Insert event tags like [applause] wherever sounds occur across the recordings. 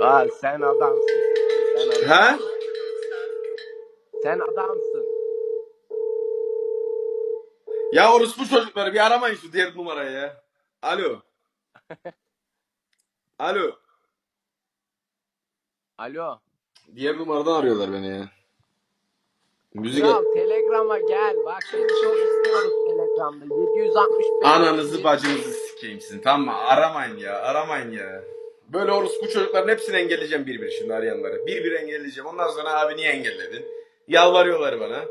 Aa, sen adamsın. Sen, adam- Ha? sen adamsın. Ya orospu çocukları bir aramayın şu diğer numarayı ya. Alo. [laughs] Alo. Alo. Diğer numaradan arıyorlar beni ya. Müzik Kral Telegram'a gel. Bak seni çok istiyoruz Telegram'da. 765. Ananızı bacınızı sikeyim sizin tamam mı? Aramayın ya aramayın ya. Böyle orospu çocukların hepsini engelleyeceğim bir bir şimdi arayanları. Bir bir engelleyeceğim. Ondan sonra abi niye engelledin? Yalvarıyorlar bana.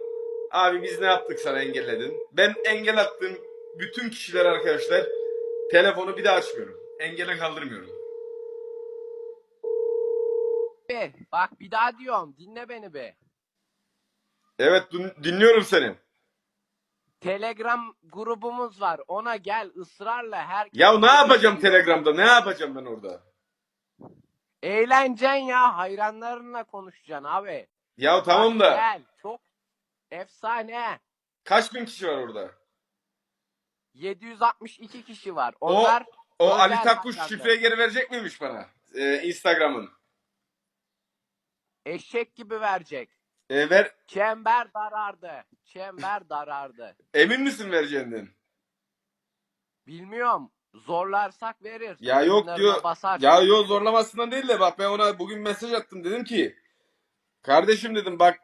Abi biz ne yaptık sana engelledin? Ben engel attığım bütün kişiler arkadaşlar telefonu bir daha açmıyorum. Engele kaldırmıyorum. Be, Bak bir daha diyorum. Dinle beni be. Evet dinliyorum seni. Telegram grubumuz var. Ona gel ısrarla her Ya ne yapacağım Telegram'da? Ne yapacağım ben orada? Eğlencen ya. Hayranlarınla konuşacaksın abi. Ya tamam da Gel. Çok efsane. kaç bin kişi var orada? 762 kişi var. Onlar O özel Ali Takkuş şifreyi geri verecek miymiş bana? Ee, Instagram'ın. eşek gibi verecek. Ee, ver, Çember darardı. Çember darardı. emin misin vereceğinden? Bilmiyorum. Zorlarsak verir. Ya yok diyor. Basar. Ya yok zorlamasından değil de bak ben ona bugün mesaj attım dedim ki kardeşim dedim bak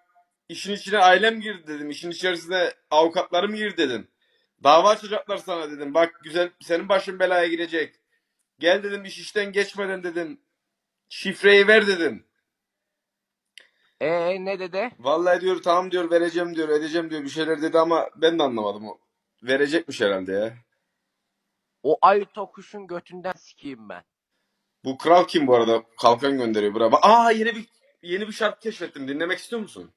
işin içine ailem girdi dedim. işin içerisine avukatlarım girdi dedim. Dava açacaklar sana dedim. Bak güzel senin başın belaya girecek. Gel dedim iş işten geçmeden dedim. Şifreyi ver dedim. Ee ne dedi? Vallahi diyor tamam diyor vereceğim diyor edeceğim diyor bir şeyler dedi ama ben de anlamadım o. Verecekmiş herhalde ya. O Ali Tokuş'un götünden sikeyim ben. Bu kral kim bu arada? Kalkan gönderiyor. Bak- Aa yeni bir yeni bir şarkı keşfettim. Dinlemek istiyor musun?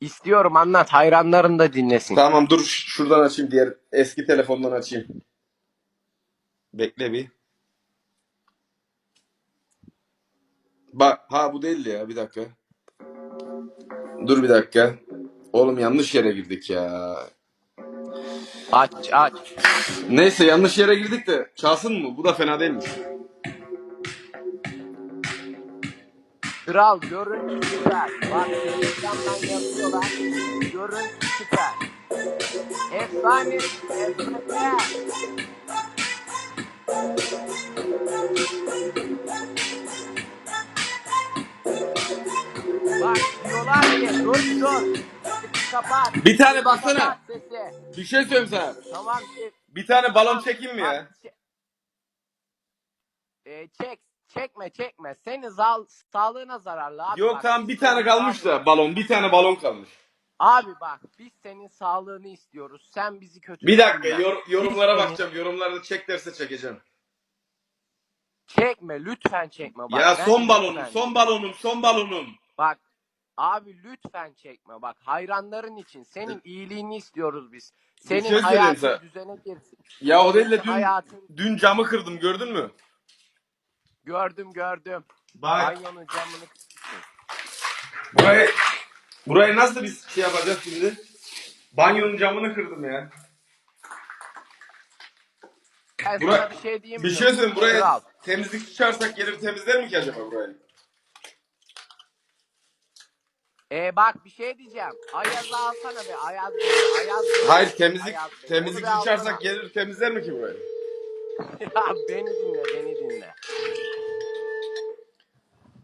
İstiyorum anlat. Hayranların da dinlesin. Tamam dur ş- şuradan açayım diğer eski telefondan açayım. Bekle bir. Bak ha bu değildi ya bir dakika. Dur bir dakika. Oğlum yanlış yere girdik ya. Aç aç. Neyse yanlış yere girdik de çalsın mı? Bu da fena değilmiş. Kral görüntü süper. Bak Telegram'dan yazıyorlar. Görüntü süper. Efsane. Efsane. Bak diyorlar ki dur dur. Kapat. Bir tane baksana. Kapat. Bir şey söyleyeyim sana. Tamam. çek. Bir tane balon Tamam, çekeyim mi ya? çe- E, çek, çekme, çekme. Senin zal, sağlığına zararlı abi. Yok bak. tamam bir Biz tane senin kalmış da balon. Bir tane balon kalmış. Abi bak, biz senin sağlığını istiyoruz. Sen bizi kötü. Bir dakika yor- yorumlara Biz seni- bakacağım. Yorumlarda çek derse çekeceğim. Çekme, lütfen çekme. Bak, ya ben son lütfen- balonum, son balonum, son balonum. Bak, abi lütfen çekme. Bak, hayranların için. Senin iyiliğini istiyoruz biz. Bir şey Senin söyleyeyim hayatın düzene girsin. Ya o değil de dün, hayatın... dün camı kırdım gördün mü? Gördüm, gördüm. Bak Banyonun camını burayı, burayı nasıl biz şey yapacağız şimdi? Banyonun camını kırdım ya. Ben Bura- sana bir şey diyeyim Bir mi? şey söyleyeyim buraya temizlikçi çağırsak gelir temizler mi ki acaba burayı? Ee bak bir şey diyeceğim. Ayaz'ı alsana be. Ayaz Bey. Ayaz Bey. Hayır temizlik Ayaz Bey. temizlikçi Onu bir gelir temizler mi ki burayı? [laughs] Ya beni dinle beni dinle.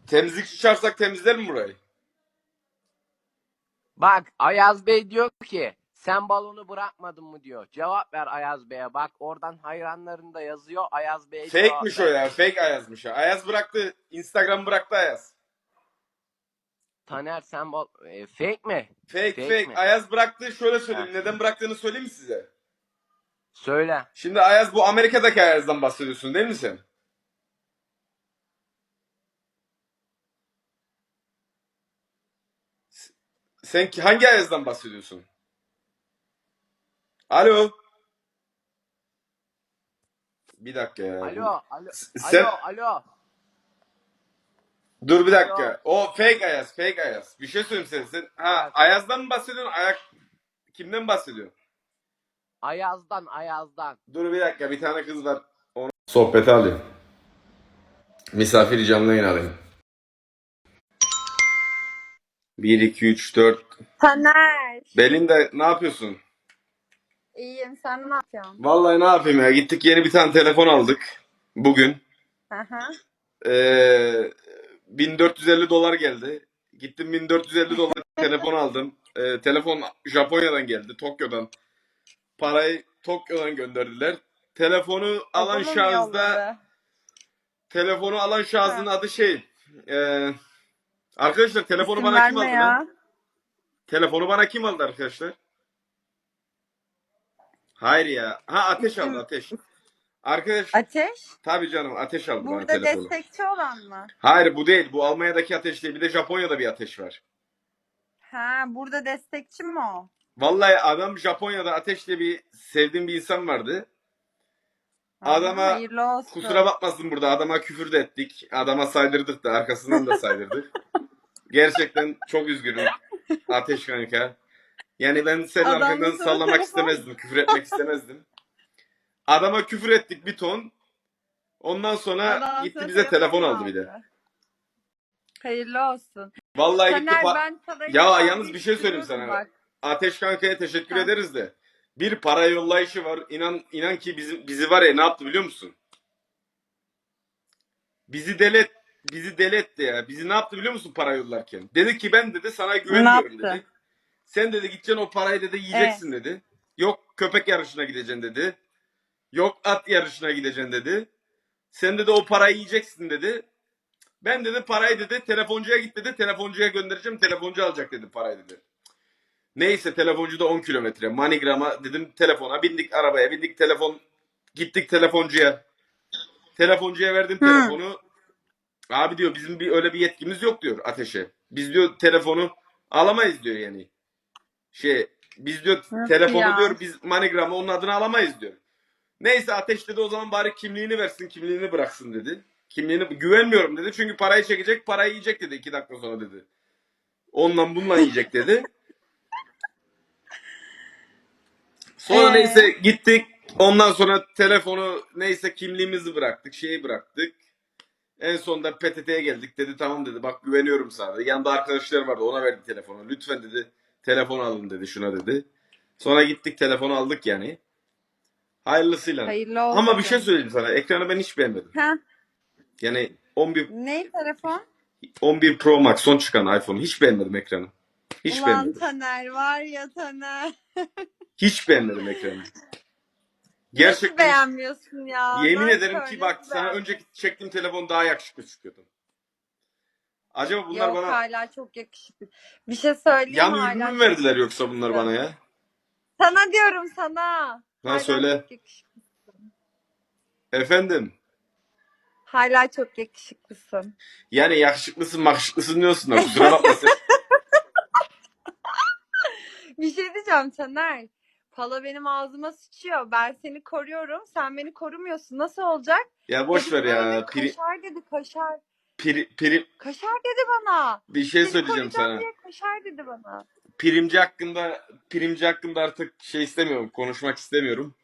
Temizlikçi çağırsak temizler mi burayı? Bak Ayaz Bey diyor ki sen balonu bırakmadın mı diyor. Cevap ver Ayaz Bey'e. Bak oradan hayranlarında yazıyor. Ayaz cevap Fake'miş o ver. ya. Fake Ayaz'mış o. Ayaz bıraktı. Instagram bıraktı Ayaz. Taner sen bal... E, fake mi? Fake Fake fake. mi? Ayaz bıraktı. Şöyle söyleyeyim. Ha. Neden bıraktığını söyleyeyim mi size? Söyle. Şimdi Ayaz bu Amerika'daki Ayaz'dan bahsediyorsun değil mi sen? Sen hangi Ayaz'dan bahsediyorsun? Alo. Bir dakika ya. Alo, alo, Sen- alo, alo. Dur bir dakika. O fake Ayaz, fake Ayaz. Bir şey söyleyeyim sen. sen ha, Evet. Ayaz'dan mı bahsediyorsun? Ayak kimden bahsediyorsun? Ayaz'dan, Ayaz'dan. Dur bir dakika bir tane kız var. Onu sohbete alayım. Misafir canlı yayın alayım. 1, 2, 3, 4. Taner. Belinda ne yapıyorsun? İyiyim. Sen ne yapıyorsun? Vallahi ne yapayım ya. Gittik yeni bir tane telefon aldık. Bugün. Hı hı. Ee, 1450 dolar geldi. Gittim 1450 dolar [laughs] telefon aldım. Ee, telefon Japonya'dan geldi. Tokyo'dan. Parayı Tokyo'dan gönderdiler. Telefonu alan Babamın yolladı. telefonu alan şahsın adı şey. ee, arkadaşlar telefonu İsim bana kim verme aldı ya. lan? Telefonu bana kim aldı arkadaşlar? Hayır ya. Ha ateş İsim- aldı ateş. Arkadaş Ateş. tabii canım ateş aldı bana Burada telefonu. destekçi olan mı? Hayır bu değil. Bu Almanya'daki ateş değil. Bir de Japonya'da bir ateş var. Ha, burada destekçi mi o? Vallahi adam Japonya'da ateş diye bir sevdiğim bir insan vardı. Adama hayırlı olsun. Kusura bakmasın burada adama küfür de ettik. Adama saydırdık da arkasından da saydırdık. [laughs] Gerçekten çok üzgünüm. Ateş kanka. Yani ben senin Adam arkandan sallamak istemezdim. Küfür etmek istemezdim. Adama küfür ettik bir ton. Ondan sonra Adam gitti bize telefon aldı bir de. Hayırlı olsun. Vallahi gitti. Taner pa- ben Ya yalnız bir şey söyleyeyim biriktiriyorum sana. Bak. Ateş Kanka'ya teşekkür Ha. ederiz de. Bir para yollayışı var. İnan inan ki bizim bizi var ya ne yaptı biliyor musun? Bizi delet bizi deli etti ya. Bizi ne yaptı biliyor musun para yollarken? Dedi ki ben dedi sana güvenmiyorum yaptı? dedi. Sen dedi gideceksin o parayı dedi yiyeceksin dedi. Yok köpek yarışına gideceksin dedi. Yok at yarışına gideceksin dedi. Sen dedi o parayı yiyeceksin dedi. Ben dedi parayı dedi telefoncuya git dedi. Telefoncuya göndereceğim. Telefoncu alacak dedi parayı dedi. Neyse telefoncu da 10 kilometre. Manigram'a dedim telefona bindik arabaya bindik telefon gittik telefoncuya. Telefoncuya verdim Hı. telefonu. Abi diyor bizim bir öyle bir yetkimiz yok diyor ateşe. Biz diyor telefonu alamayız diyor yani. Şey biz diyor Nasıl telefonu ya? diyor biz manigramı onun adını alamayız diyor. Neyse ateş dedi o zaman bari kimliğini versin kimliğini bıraksın dedi. Kimliğini güvenmiyorum dedi. Çünkü parayı çekecek parayı yiyecek dedi iki dakika sonra dedi. Ondan bununla yiyecek dedi. Sonra Ee? neyse gittik. Ondan sonra telefonu neyse kimliğimizi bıraktık. Şeyi bıraktık. En sonunda PTT'ye geldik. Dedi tamam dedi. Bak güveniyorum sana. dedi. Yanında arkadaşlar vardı. Ona verdi telefonu. Lütfen dedi. Telefon alın dedi şuna dedi. Sonra gittik telefonu aldık yani. Hayırlısıyla. Hayırlı olsun. Ama bir şey söyleyeyim sana. Ekranı ben hiç beğenmedim. Ha, Yani 11 ne telefon? 11 Pro Max son çıkan iPhone. Hiç beğenmedim ekranı. Hiç Ulan beğenmedim. Taner var ya Taner. [laughs] Hiç beğenmedim ekranı. Gerçekten beğenmiyorsun ya? yemin Nasıl ederim ki bak sana önceki çektiğim telefon daha yakışıklı çıkıyordu. Acaba bunlar Yok bana hala çok yakışıklı. Bir şey söyleyeyim yan hala ürünü mü verdiler yoksa bunlar bana ya? Sana diyorum sana. Ha söyle. Efendim. Hala çok yakışıklısın. Yani yakışıklısın makışıklısın diyorsun da kusura bakma sen. [laughs] Bir şey diyeceğim Taner. Pala benim ağzıma sıçıyor. Ben seni koruyorum. Sen beni korumuyorsun. Nasıl olacak? Ya boş ver Dedi bana ya. dedi, Pri, Kaşar dedi kaşar. pri, pri, Kaşar dedi bana. bir şey Seni söyleyeceğim koruyacağım sana. diye kaşar dedi bana. Primci hakkında primci hakkında artık şey istemiyorum. Konuşmak istemiyorum.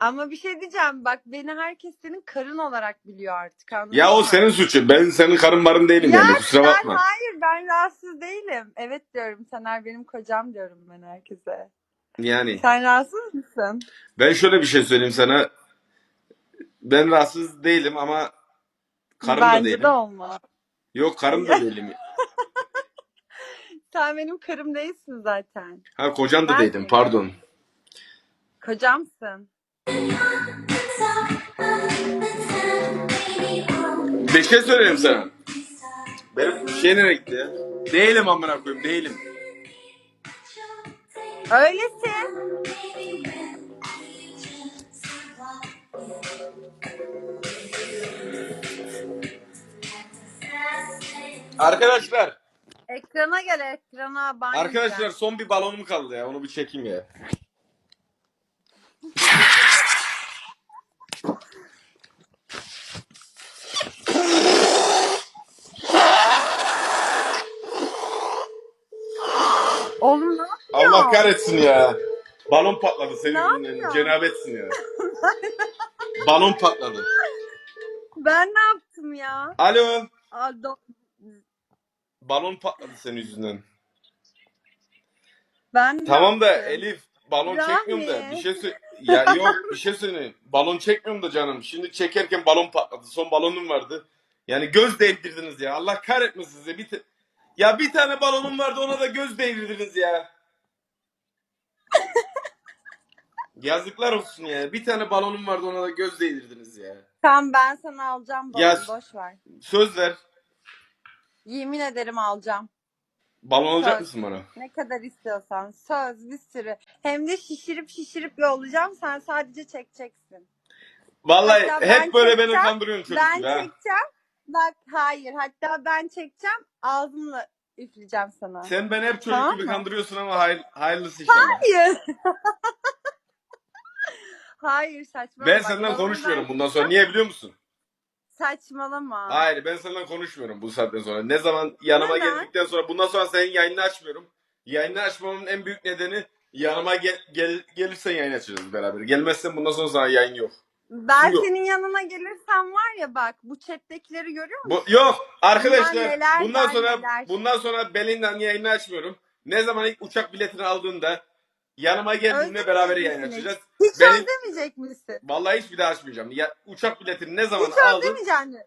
Ama bir şey diyeceğim. Bak beni herkes senin karın olarak biliyor artık. Anladın Ya o mı? senin suçun. Ben senin karın marın değilim Ya yani. Kusura ben bakma. hayır ben rahatsız değilim. Evet diyorum Taner benim kocam diyorum ben herkese. Yani Sen rahatsız mısın? ben şöyle bir şey söyleyeyim sana. Ben rahatsız değilim ama karım da Bence değilim. de olma. Yok karım da [laughs] değilim. Sen benim karım değilsin zaten. Ha kocan da Ben değilim değilim. pardon. Kocamsın. Bir şey söyleyeyim sana. Benim şey nereye gitti ya? Değilim amına koyayım değilim. Öylesin. Arkadaşlar, Ekrana gel ekrana. Ben arkadaşlar son bir balonum kaldı ya. Onu bir çekeyim ya. Oğlum ne? Allah kahretsin ya. Balon patladı senin yüzünden. Cenabetsin ya. [laughs] Balon patladı. Ben ne yaptım ya? Alo. Aa, do- Balon patladı senin yüzünden. ben ne Tamam da yaptım? Elif balon Rahmi. çekmiyorum da bir şey sö- ya yok bir şey söyleyeyim. Balon çekmiyorum da canım. Şimdi çekerken balon patladı. Son balonum vardı. Yani göz değdirdiniz ya. Allah kahretmesin size. Bir ta- ya bir tane balonum vardı ona da göz değdirdiniz ya. [laughs] Yazıklar olsun ya. Bir tane balonum vardı ona da göz değdirdiniz ya. Tamam ben sana alacağım balonu Ya- boş ver. Söz ver. Yemin ederim alacağım. Balon alacak Söz. mısın bana? Ne kadar istiyorsan. Söz bir sürü. Hem de şişirip şişirip yollayacağım. Sen sadece çekeceksin. Vallahi Hatta ben hep böyle beni çekeceğim, kandırıyorsun çocuk ben ha. çekeceğim. Bak hayır. Hatta ben çekeceğim. Ağzımla üfleyeceğim sana. Sen beni hep çocuk Tamam gibi mı? kandırıyorsun ama hayır, hayırlısı inşallah. Hayır. [laughs] hayır saçmalama. Ben Bak, senden balonu konuşmuyorum ben bundan sonra. Niye biliyor musun? Saçmalama. Hayır ben senden konuşmuyorum bu saatten sonra. Ne zaman yanıma Neden? geldikten sonra bundan sonra senin yayını açmıyorum. Yayını açmamın en büyük nedeni yanıma gel, gel gelirsen yayın açacağız beraber. Gelmezsen bundan sonra sana yayın yok. Ben Yok. senin yanına gelirsem var ya bak bu chat'tekileri görüyor musun? Bu, yok arkadaşlar Bunlar neler bundan sonra neler. bundan sonra Belin'den yayını açmıyorum. Ne zaman ilk uçak biletini aldığında yanıma geldiğinde beraber yayın Özlemeyecek açacağız. misin? Hiç Benim- özlemeyecek misin? Vallahi hiç bir daha açmayacağım. Ya, uçak biletini ne zaman Hiç aldın? özlemeyeceksin mi?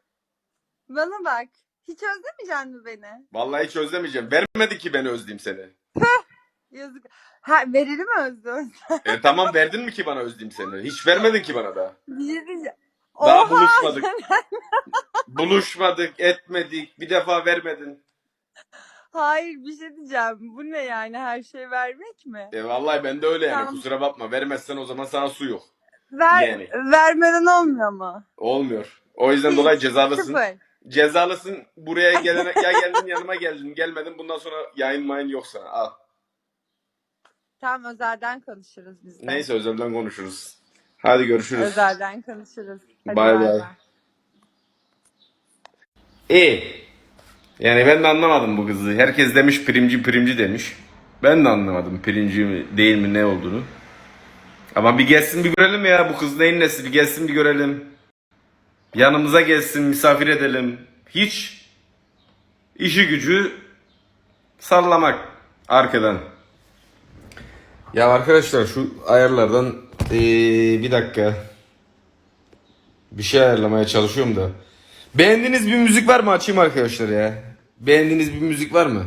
Bana bak. Hiç özlemeyeceksin mi beni? Vallahi hiç özlemeyeceğim. Vermedi ki beni özleyeyim seni. Yazık. Ha, verili mi özlem? E, tamam verdin mi ki bana özleyeyim seni? Hiç vermedin ki bana da. Bir şey diyeceğim. Daha Oha! buluşmadık. Buluşmadık, etmedik. Bir defa vermedin. Hayır bir şey diyeceğim. Bu ne yani her şey vermek mi? E vallahi ben de öyle yani. Tamam. Kusura bakma. Vermezsen o zaman sana su yok. Ver, Yani. Vermeden olmuyor mu? Olmuyor. O yüzden [laughs] dolayı cezalısın. Sıfır. Cezalısın. Buraya gelene ya geldin yanıma geldin. Gelmedin. Bundan sonra yayın mayın yok sana. Al. Tamam özelden konuşuruz biz de. Neyse özelden konuşuruz. Hadi görüşürüz. Özelden konuşuruz. Hadi Bay bay. İyi. Yani ben de anlamadım bu kızı. Herkes demiş primci primci demiş. Ben de anlamadım pirinci mi değil mi ne olduğunu. Ama bir gelsin bir görelim ya bu kız neyin nesi bir gelsin bir görelim. Yanımıza gelsin misafir edelim. Hiç işi gücü sallamak arkadan. Ya arkadaşlar şu ayarlardan eee, bir dakika bir şey ayarlamaya çalışıyorum da. Beğendiğiniz bir müzik var mı açayım arkadaşlar ya. Beğendiğiniz bir müzik var mı?